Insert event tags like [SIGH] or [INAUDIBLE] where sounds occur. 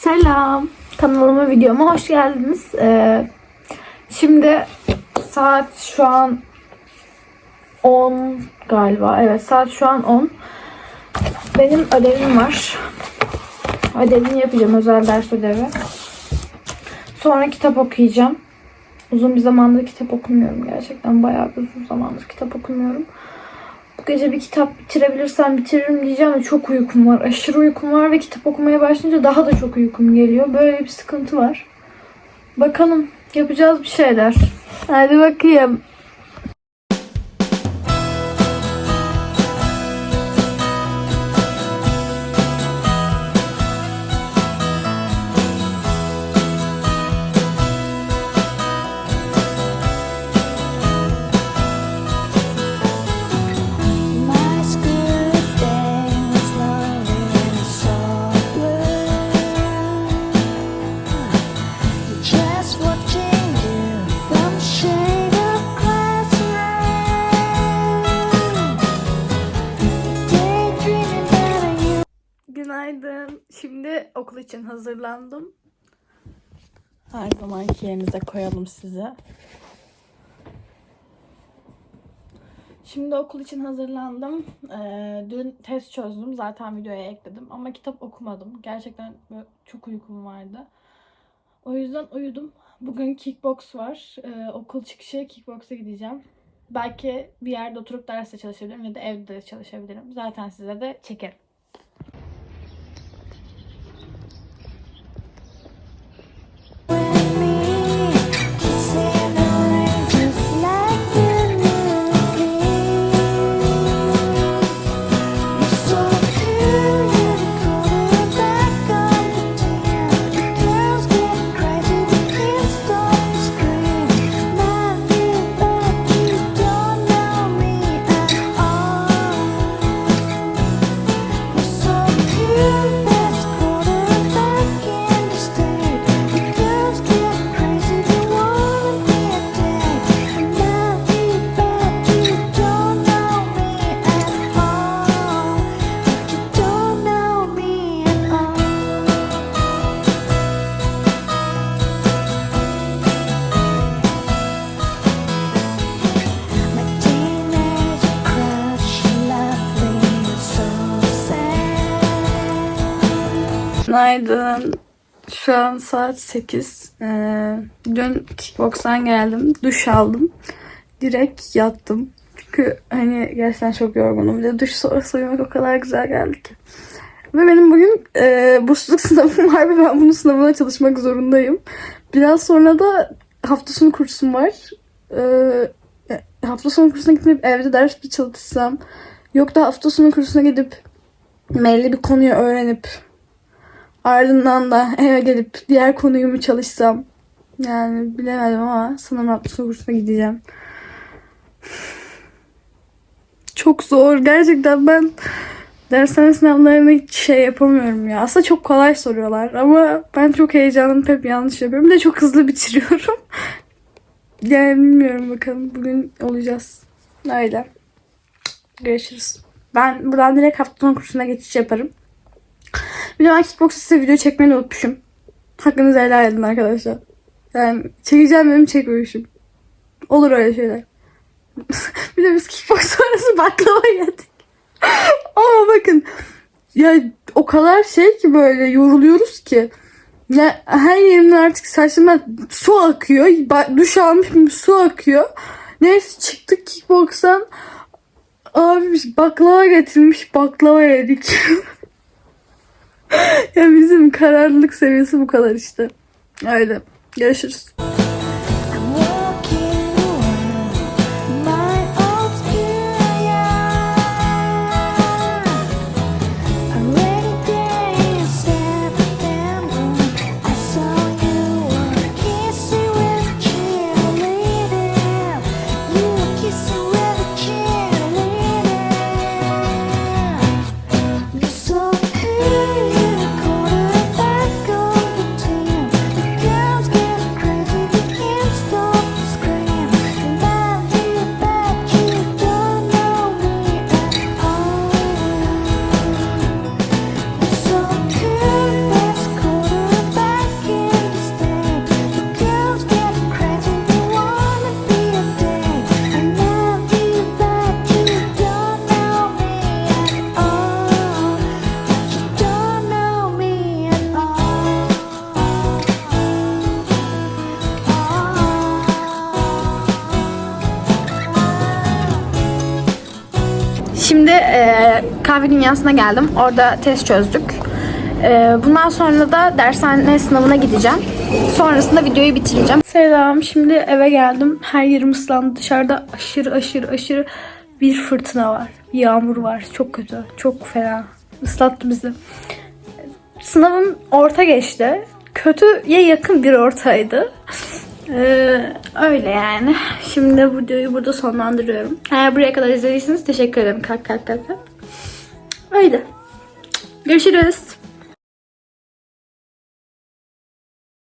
Selam. Kanalıma videoma hoş geldiniz. Ee, şimdi saat şu an 10 galiba. Evet saat şu an 10. Benim ödevim var. Ödevini yapacağım. Özel ders ödevi. Sonra kitap okuyacağım. Uzun bir zamandır kitap okumuyorum. Gerçekten bayağı uzun zamandır kitap okumuyorum. Bu gece bir kitap bitirebilirsem bitiririm diyeceğim de çok uykum var. Aşırı uykum var ve kitap okumaya başlayınca daha da çok uykum geliyor. Böyle bir sıkıntı var. Bakalım yapacağız bir şeyler. Hadi bakayım. Okul için hazırlandım. Her zamanki yerinize koyalım size. Şimdi okul için hazırlandım. Ee, dün test çözdüm. Zaten videoya ekledim. Ama kitap okumadım. Gerçekten çok uykum vardı. O yüzden uyudum. Bugün kickbox var. Ee, okul çıkışı kickbox'a gideceğim. Belki bir yerde oturup derste çalışabilirim ya da evde de çalışabilirim. Zaten size de çekerim. Günaydın. Şu an saat 8. Ee, dün kickbox'tan geldim. Duş aldım. Direkt yattım. Çünkü hani gerçekten çok yorgunum. Bir de duş sonrası uyumak o kadar güzel geldi ki. Ve benim bugün e, bursluluk [LAUGHS] sınavım var ve ben bunun sınavına çalışmak zorundayım. Biraz sonra da hafta sonu kursum var. Ee, hafta sonu kursuna gitmeyip evde ders bir çalışsam. Yok da hafta sonu kursuna gidip belli bir konuyu öğrenip Ardından da [LAUGHS] eve gelip diğer konuyu mu çalışsam? Yani bilemedim ama sanırım sonu kursuna gideceğim. Çok zor. Gerçekten ben dershane sınavlarını hiç şey yapamıyorum ya. Aslında çok kolay soruyorlar ama ben çok heyecanlanıp hep yanlış yapıyorum. Bir de çok hızlı [LAUGHS] bitiriyorum. yani bilmiyorum bakalım. Bugün olacağız. Öyle. Görüşürüz. Ben buradan direkt hafta sonu kursuna geçiş yaparım. Bir de ben kickbox size video çekmeyi unutmuşum. Hakkınızı helal edin arkadaşlar. Yani çekeceğim benim çekmemişim. Olur öyle şeyler. [LAUGHS] bir de biz kickbox sonrası baklava yedik. [LAUGHS] Ama bakın ya o kadar şey ki böyle yoruluyoruz ki. Ya her yerimden artık saçımdan su akıyor. Duş almışım su akıyor. Neyse çıktık kickbox'tan. Abi baklava getirmiş baklava yedik. [LAUGHS] [LAUGHS] ya bizim kararlılık seviyesi bu kadar işte. Öyle. Görüşürüz. E, kahve dünyasına geldim. Orada test çözdük. E, bundan sonra da dershane sınavına gideceğim. Sonrasında videoyu bitireceğim. Selam. Şimdi eve geldim. Her yerim ıslandı. Dışarıda aşırı aşırı aşırı bir fırtına var. Yağmur var. Çok kötü. Çok fena. Islattı bizi. Sınavım orta geçti. Kötüye yakın bir ortaydı. Ee, öyle yani. Şimdi videoyu burada sonlandırıyorum. Eğer buraya kadar izlediyseniz teşekkür ederim. Kalk kalk. kalk. Öyle. Görüşürüz.